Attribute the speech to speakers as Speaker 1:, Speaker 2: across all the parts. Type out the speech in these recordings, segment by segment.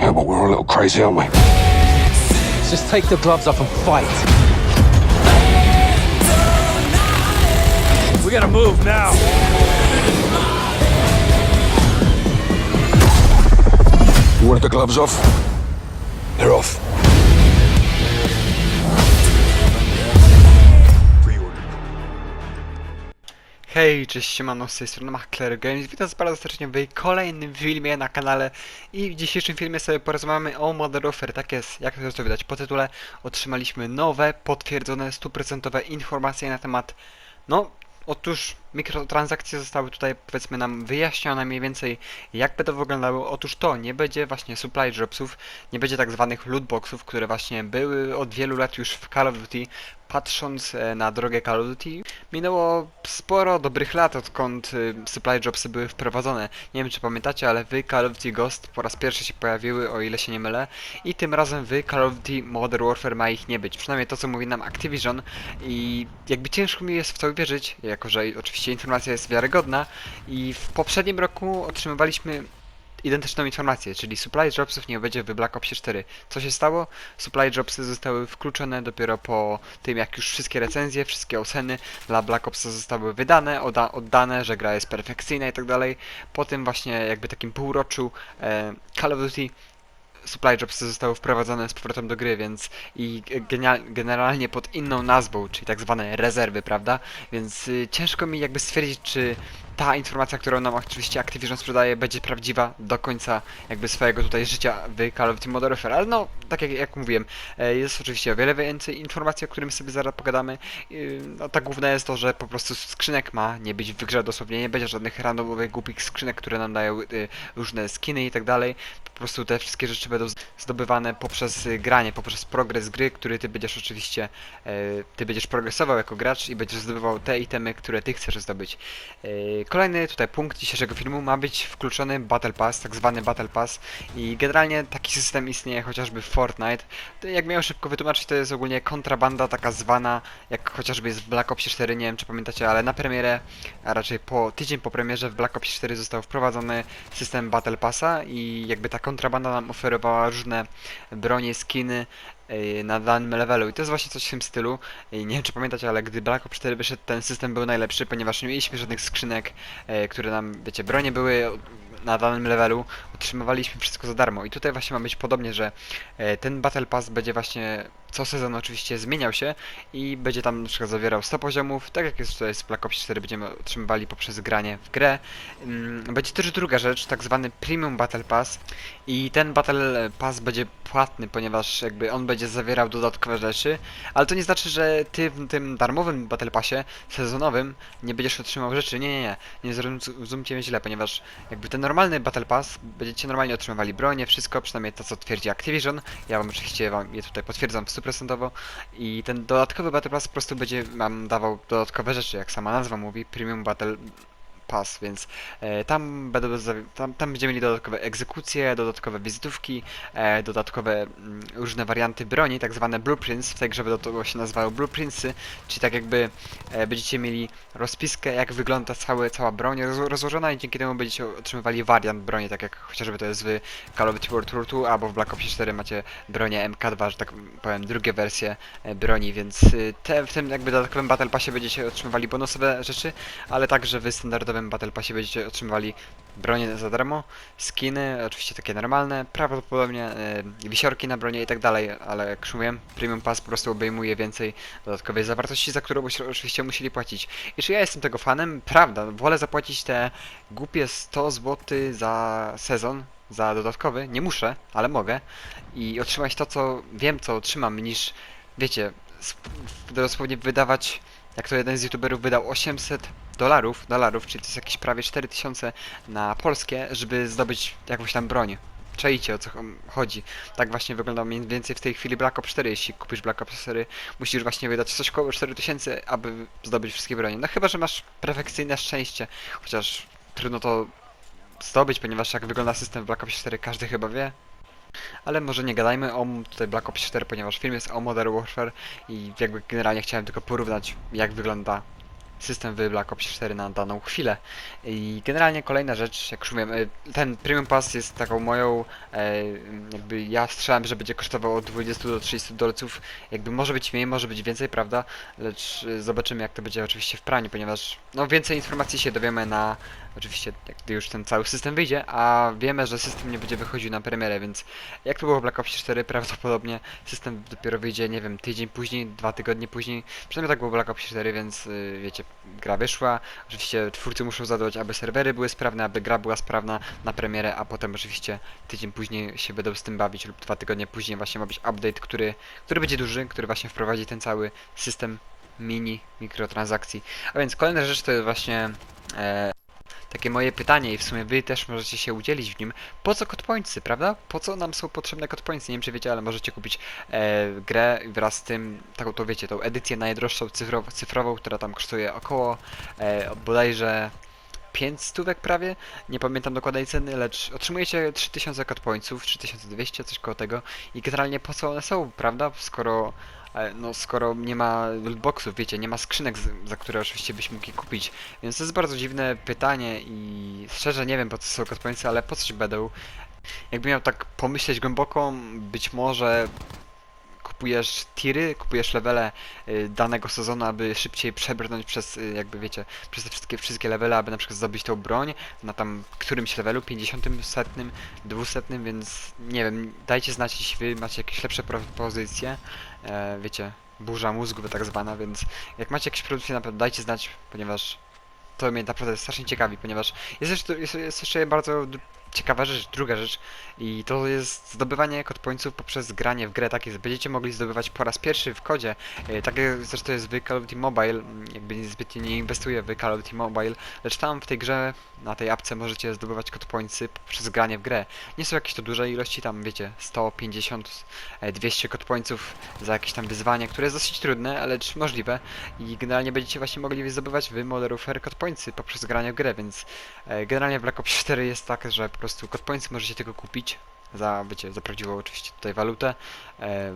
Speaker 1: Yeah, but we're a little crazy, aren't we?
Speaker 2: Just take the gloves off and fight.
Speaker 3: We gotta move now.
Speaker 1: You wanted the gloves off? They're off.
Speaker 4: Hej, cześć, siemano, z tej strony Machler Games, witam was bardzo serdecznie w kolejnym filmie na kanale. I w dzisiejszym filmie sobie porozmawiamy o Modern Warfare, tak jest, jak to widać po tytule, otrzymaliśmy nowe, potwierdzone, stuprocentowe informacje na temat, no, otóż mikrotransakcje zostały tutaj, powiedzmy nam, wyjaśnione mniej więcej, jak by to wyglądało, otóż to nie będzie właśnie supply dropsów, nie będzie tak zwanych lootboxów, które właśnie były od wielu lat już w Call of Duty, patrząc e, na drogę Call of Duty, minęło sporo dobrych lat, odkąd y, supply dropsy były wprowadzone. Nie wiem czy pamiętacie, ale wy Call of Duty Ghost po raz pierwszy się pojawiły, o ile się nie mylę. I tym razem wy Call of Duty Modern Warfare ma ich nie być. Przynajmniej to co mówi nam Activision. I jakby ciężko mi jest w to uwierzyć, jako że oczywiście informacja jest wiarygodna. I w poprzednim roku otrzymywaliśmy identyczną informację, czyli supply dropsów nie będzie w Black Opsie 4. Co się stało? Supply dropsy zostały wkluczone dopiero po tym, jak już wszystkie recenzje, wszystkie oceny dla Black Opsa zostały wydane, odda oddane, że gra jest perfekcyjna i tak dalej. Po tym właśnie jakby takim półroczu e, Call of Duty supply dropsy zostały wprowadzone z powrotem do gry, więc i generalnie pod inną nazwą, czyli tak zwane rezerwy, prawda? Więc y, ciężko mi jakby stwierdzić, czy ta informacja, którą nam oczywiście Activision sprzedaje, będzie prawdziwa do końca jakby swojego tutaj życia w Call of Duty Modern Warfare, ale no, tak jak, jak mówiłem, e, jest oczywiście o wiele więcej informacji, o którym sobie zaraz pogadamy. Yy, No, ta główna jest to, że po prostu skrzynek ma nie być w grze dosłownie, nie będzie żadnych randomowych, głupich skrzynek, które nam dają y, różne skiny i tak dalej. Po prostu te wszystkie rzeczy będą zdobywane poprzez granie, poprzez progres gry, który ty będziesz oczywiście, e, ty będziesz progresował jako gracz i będziesz zdobywał te itemy, które ty chcesz zdobyć. Kolejny tutaj punkt dzisiejszego filmu ma być wkluczony Battle Pass, tak zwany Battle Pass i generalnie taki system istnieje chociażby w Fortnite. Jak miałem szybko wytłumaczyć, to jest ogólnie kontrabanda taka zwana, jak chociażby jest w Black Ops 4, nie wiem czy pamiętacie, ale na premierę, a raczej po tydzień po premierze w Black Ops 4 został wprowadzony system Battle Passa i jakby ta kontrabanda nam oferowała różne bronie, skiny, na danym levelu i to jest właśnie coś w tym stylu. I nie wiem czy pamiętacie, ale gdy Black Ops 4 wyszedł, ten system był najlepszy, ponieważ nie mieliśmy żadnych skrzynek, e, które nam, wiecie, bronie były na danym levelu, otrzymywaliśmy wszystko za darmo. I tutaj właśnie ma być podobnie, że e, ten Battle Pass będzie właśnie co sezon oczywiście zmieniał się i będzie tam na przykład zawierał 100 poziomów, tak jak jest tutaj z Black Ops 4 będziemy otrzymywali poprzez granie w grę. Mm, Będzie też druga rzecz, tak zwany Premium Battle Pass i ten Battle Pass będzie płatny, ponieważ jakby on będzie zawierał dodatkowe rzeczy, ale to nie znaczy, że ty w tym darmowym Battle Passie sezonowym nie będziesz otrzymał rzeczy. Nie, nie, nie. Nie zrozumcie mnie źle, ponieważ jakby ten normalny Battle Pass będziecie normalnie otrzymywali bronię, wszystko, przynajmniej to co twierdzi Activision. Ja wam oczywiście wam je tutaj potwierdzam stuprocentowo i ten dodatkowy Battle Pass po prostu będzie wam dawał dodatkowe rzeczy, jak sama nazwa mówi, Premium Battle Pass, więc e, tam, będą, tam, tam będziemy mieli dodatkowe egzekucje, dodatkowe wizytówki, e, dodatkowe mm, różne warianty broni, tak zwane blueprints, w tej grze będą to się nazywały blueprintsy, czyli tak jakby e, będziecie mieli rozpiskę, jak wygląda cały, cała broń roz, rozłożona i dzięki temu będziecie otrzymywali wariant broni, tak jak chociażby to jest w Call of Duty World War 2 albo w Black Ops 4 macie bronię MK2, że tak powiem, drugie wersje broni, więc te, w tym jakby dodatkowym Battle Passie będziecie otrzymywali bonusowe rzeczy, ale także w standardowym Battle Passie będziecie otrzymywali bronie za darmo, skiny, oczywiście takie normalne, prawdopodobnie e, wisiorki na bronie i tak dalej, ale jak już mówiłem, Premium Pass po prostu obejmuje więcej dodatkowej zawartości, za którą oczywiście musieli płacić. I czy ja jestem tego fanem? Prawda, wolę zapłacić te głupie 100 zł za sezon, za dodatkowy, nie muszę, ale mogę i otrzymać to, co wiem, co otrzymam, niż, wiecie, dosłownie wydawać, jak to jeden z youtuberów wydał 800 dolarów, dolarów, czyli to jest jakieś prawie 4000 na polskie, żeby zdobyć jakąś tam broń. Czajcie o co chodzi. Tak właśnie wygląda mniej więcej w tej chwili Black Ops 4. Jeśli kupisz Black Ops 4, musisz właśnie wydać coś koło 4000, aby zdobyć wszystkie bronie. No chyba, że masz perfekcyjne szczęście, chociaż trudno to zdobyć, ponieważ jak wygląda system w Black Ops 4 każdy chyba wie. Ale może nie gadajmy o tutaj Black Ops 4, ponieważ film jest o Modern Warfare i jakby generalnie chciałem tylko porównać jak wygląda system w Black Ops 4 na daną chwilę. I generalnie kolejna rzecz, jak już mówiłem, y, ten Premium Pass jest taką moją, e, jakby ja strzelam, że będzie kosztował od 20 do 30 dolców, jakby może być mniej, może być więcej, prawda? Lecz y, zobaczymy jak to będzie oczywiście w praniu, ponieważ no więcej informacji się dowiemy na, oczywiście gdy już ten cały system wyjdzie, a wiemy, że system nie będzie wychodził na premierę, więc jak to było w Black Ops 4, prawdopodobnie system dopiero wyjdzie, nie wiem, tydzień później, dwa tygodnie później, przynajmniej tak było w Black Ops 4, więc wiecie, gra wyszła, oczywiście twórcy muszą zadbać, aby serwery były sprawne, aby gra była sprawna na premierę, a potem oczywiście tydzień później się będą z tym bawić lub dwa tygodnie później właśnie ma być update, który, który będzie duży, który właśnie wprowadzi ten cały system mini mikrotransakcji. A więc kolejna rzecz to jest właśnie e, takie moje pytanie i w sumie wy też możecie się udzielić w nim. Po co codpointsy, prawda? Po co nam są potrzebne codpointsy? Nie wiem czy wiecie, ale możecie kupić e, grę wraz z tym, taką to wiecie, tą edycję najdroższą cyfrow cyfrową, która tam kosztuje około e, bodajże 5 stówek prawie, nie pamiętam dokładnej ceny, lecz otrzymujecie 3000 codpointsów, 3200, coś koło tego i generalnie po co one są, prawda? Skoro no skoro nie ma lootboxów, wiecie, nie ma skrzynek, za które oczywiście byś mógł je kupić. Więc to jest bardzo dziwne pytanie i szczerze nie wiem po co są codpointsy, ale po coś będą. Jakbym miał tak pomyśleć głęboko, być może kupujesz tiry, kupujesz levele y, danego sezonu, aby szybciej przebrnąć przez, y, jakby wiecie, przez te wszystkie, wszystkie levele, aby na przykład zdobyć tą broń na tam którymś levelu, 50, setnym, 200, więc nie wiem, dajcie znać, jeśli wy macie jakieś lepsze propozycje, e, wiecie, burza mózgu tak zwana, więc jak macie jakieś produkcje, naprawdę dajcie znać, ponieważ to mnie naprawdę strasznie ciekawi, ponieważ jest jeszcze, jest, jest jeszcze bardzo ciekawa rzecz, druga rzecz. I to jest zdobywanie codpointsów poprzez granie w grę, tak jest, będziecie mogli zdobywać po raz pierwszy w kodzie, e, tak zresztą jest w Call of Duty Mobile, m, jakby niezbytnie nie inwestuję w Call of Duty Mobile, lecz tam w tej grze, na tej apce możecie zdobywać codpointsy poprzez granie w grę. Nie są jakieś to duże ilości, tam wiecie, 150, e, 200 codpointsów za jakieś tam wyzwanie, które jest dosyć trudne, lecz możliwe. I generalnie będziecie właśnie mogli zdobywać w Modern Warfare codpointsy poprzez granie w grę, więc e, generalnie w Black Ops 4 jest tak, że prostu codpointsy możecie tylko kupić za, wiecie, za prawdziwą oczywiście tutaj walutę e,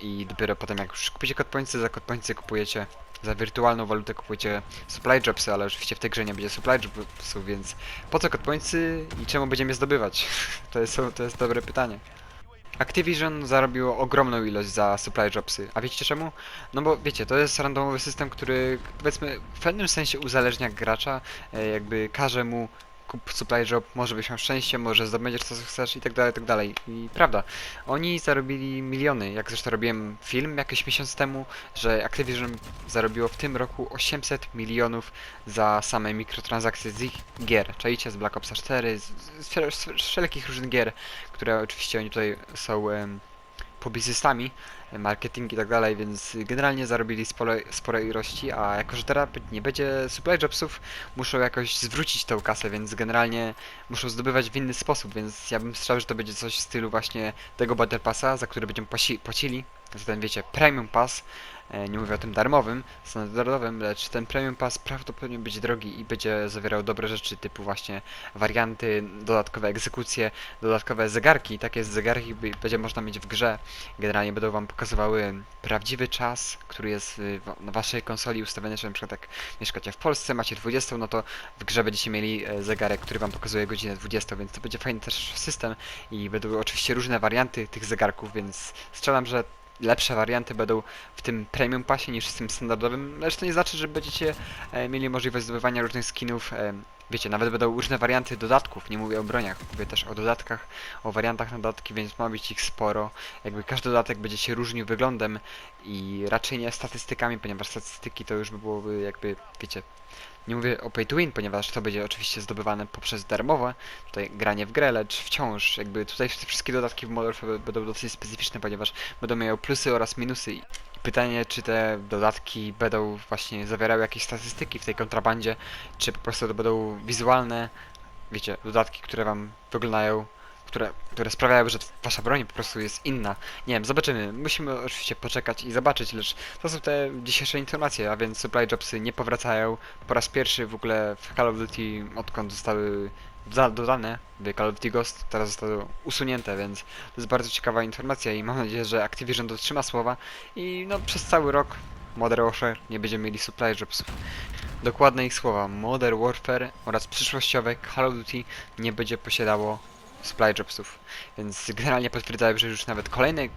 Speaker 4: i dopiero potem jak już kupicie codpointsy, za codpointsy kupujecie za wirtualną walutę kupujecie supply dropsy, ale oczywiście w tej grze nie będzie supply dropsów, więc po co codpointsy i czemu będziemy je zdobywać? To jest, to jest dobre pytanie. Activision zarobiło ogromną ilość za supply dropsy. A wiecie czemu? No bo wiecie, to jest randomowy system, który powiedzmy w pewnym sensie uzależnia gracza, e, jakby każe mu kup supply drop, może byś miał szczęście, może zdobędziesz co chcesz i tak dalej, i tak dalej. I prawda, oni zarobili miliony, jak zresztą robiłem film jakiś miesiąc temu, że Activision zarobiło w tym roku 800 milionów za same mikrotransakcje z ich gier. Czajcie z Black Ops 4, z, z, wszel- z wszelkich różnych gier, które oczywiście oni tutaj są em, publicystami, marketing i tak dalej, więc generalnie zarobili spore, spore ilości, a jako, że teraz nie będzie supply jobsów, muszą jakoś zwrócić tą kasę, więc generalnie muszą zdobywać w inny sposób, więc ja bym strzelał, że to będzie coś w stylu właśnie tego Battle Passa, za który będziemy płaci, płacili, za ten wiecie, Premium Pass, e, nie mówię o tym darmowym, standardowym, lecz ten Premium Pass prawdopodobnie będzie drogi i będzie zawierał dobre rzeczy typu właśnie warianty, dodatkowe egzekucje, dodatkowe zegarki, takie zegarki będzie można mieć w grze. Generalnie będą wam pokazywały prawdziwy czas, który jest y, na waszej konsoli ustawiony, że na przykład jak mieszkacie w Polsce, macie 20, no to w grze będziecie mieli e, zegarek, który wam pokazuje godzinę 20, więc to będzie fajny też system i będą oczywiście różne warianty tych zegarków, więc strzelam, że lepsze warianty będą w tym premium pasie niż w tym standardowym, lecz to nie znaczy, że będziecie e, mieli możliwość zdobywania różnych skinów. Wiecie, nawet będą różne warianty dodatków, nie mówię o broniach, mówię też o dodatkach, o wariantach na dodatki, więc ma być ich sporo. Jakby każdy dodatek będzie się różnił wyglądem i raczej nie statystykami, ponieważ statystyki to już by byłoby jakby, wiecie, nie mówię o pay to win, ponieważ to będzie oczywiście zdobywane poprzez darmowe, tutaj granie w grę, lecz wciąż jakby tutaj wszystkie dodatki w Modern będą dosyć specyficzne, ponieważ będą miały plusy oraz minusy. Pytanie, czy te dodatki będą właśnie zawierały jakieś statystyki w tej kontrabandzie, czy po prostu to będą wizualne, wiecie, dodatki, które wam wyglądają, które, które sprawiają, że wasza broń po prostu jest inna. Nie wiem, zobaczymy. Musimy oczywiście poczekać i zobaczyć, lecz to są te dzisiejsze informacje, a więc supply jobsy nie powracają. Po raz pierwszy w ogóle w Call of Duty, odkąd zostały dodane w Call of Duty Ghost, teraz zostały usunięte, więc to jest bardzo ciekawa informacja i mam nadzieję, że Activision dotrzyma słowa i no przez cały rok Modern Warfare nie będziemy mieli supply dropsów. Dokładne ich słowa, Modern Warfare oraz przyszłościowe Call of Duty nie będzie posiadało supply dropsów. Więc generalnie potwierdzają, że już nawet kolejny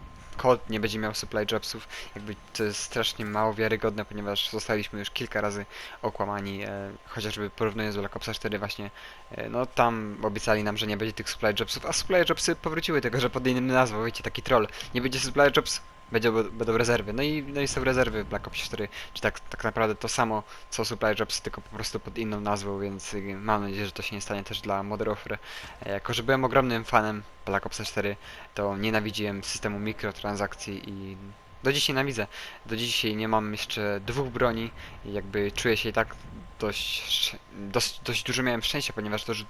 Speaker 4: kod nie będzie miał supply dropsów. Jakby to jest strasznie mało wiarygodne, ponieważ zostaliśmy już kilka razy okłamani, e, chociażby porównując do Black Opsa 4 właśnie, e, no tam obiecali nam, że nie będzie tych supply dropsów, a supply dropsy powróciły, tylko że pod innym nazwą, wiecie, taki troll. Nie będzie supply drops, będzie, będą rezerwy. No i, no i są rezerwy w Black Ops 4, czy tak, tak naprawdę to samo co supply drops, tylko po prostu pod inną nazwą, więc y, mam nadzieję, że to się nie stanie też dla Modern Warfare. E, Jako, że byłem ogromnym fanem Black Ops 4, to nienawidziłem systemu mikrotransakcji i do dziś nienawidzę. Do dzisiaj nie mam jeszcze dwóch broni i jakby czuję się i tak dość, dość, dość dużo miałem szczęścia, ponieważ dużo,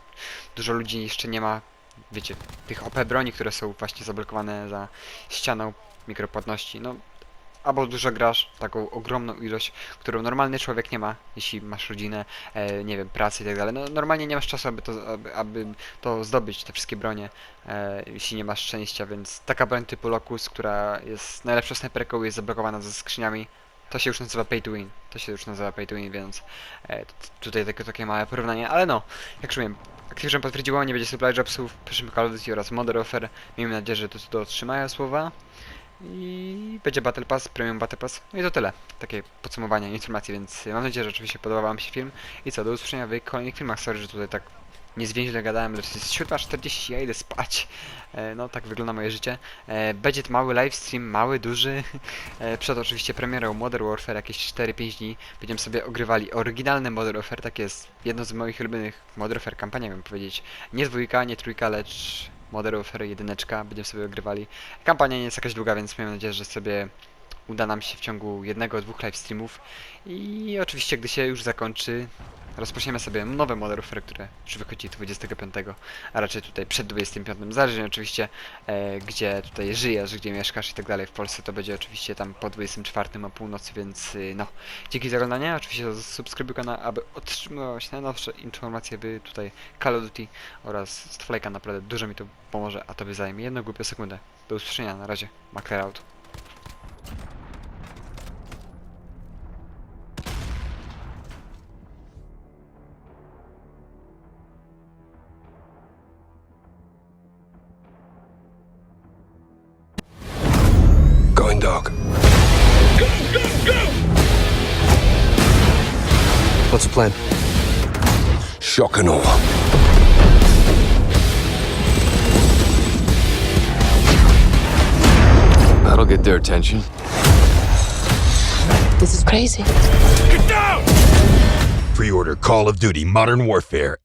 Speaker 4: dużo ludzi jeszcze nie ma, wiecie, tych OP broni, które są właśnie zablokowane za ścianą mikropłatności. No, albo dużo grasz, taką ogromną ilość, którą normalny człowiek nie ma, jeśli masz rodzinę, e, nie wiem, pracę i tak dalej. No, normalnie nie masz czasu, aby to, aby, aby to zdobyć, te wszystkie bronie, e, jeśli nie masz szczęścia, więc taka broń typu Locus, która jest najlepszą snajperką, jest zablokowana ze skrzyniami, to się już nazywa pay to win. To się już nazywa pay to win, więc e, tutaj takie, takie małe porównanie, ale no, jak już wiem, Activision potwierdziło, nie będzie supply jobsów przyszłym Call of Duty oraz Modern Warfare. Miejmy nadzieję, że to dotrzymają słowa. I będzie Battle Pass, Premium Battle Pass. No i to tyle. Takie podsumowanie informacji, więc mam nadzieję, że oczywiście podobał Wam się film. I co, do usłyszenia w kolejnych filmach. Sorry, że tutaj tak niezwięźle gadałem, lecz jest 7.40, ja idę spać. E, no tak wygląda moje życie. E, będzie to mały livestream, mały, duży. E, przed oczywiście premierą Modern Warfare, jakieś 4-5 dni. Będziemy sobie ogrywali oryginalny Modern Warfare, tak jest. Jedno z moich ulubionych Modern Warfare kampanii, bym powiedzieć. Nie dwójka, nie trójka, lecz Modern Warfare jedyneczka. Będziemy sobie ogrywali. Kampania nie jest jakaś długa, więc mam nadzieję, że sobie uda nam się w ciągu jednego, dwóch live streamów. I oczywiście, gdy się już zakończy, rozpoczniemy sobie nowe Warfare, które już wychodzi 25, a raczej tutaj przed 25. Zależy oczywiście, e, gdzie tutaj żyjesz, gdzie mieszkasz i tak dalej. W Polsce to będzie oczywiście tam po 24 o północy, więc y, no. Dzięki za oglądanie, oczywiście subskrybuj kanał, aby otrzymywać najnowsze informacje by tutaj Call of Duty oraz Stoflejka naprawdę dużo mi to pomoże, a tobie zajmie jedną głupią sekundę. Do usłyszenia, na razie. Macler out.
Speaker 1: Shock and awe.
Speaker 3: That'll get their attention.
Speaker 5: This is crazy. Get down!
Speaker 6: Pre order Call of Duty Modern Warfare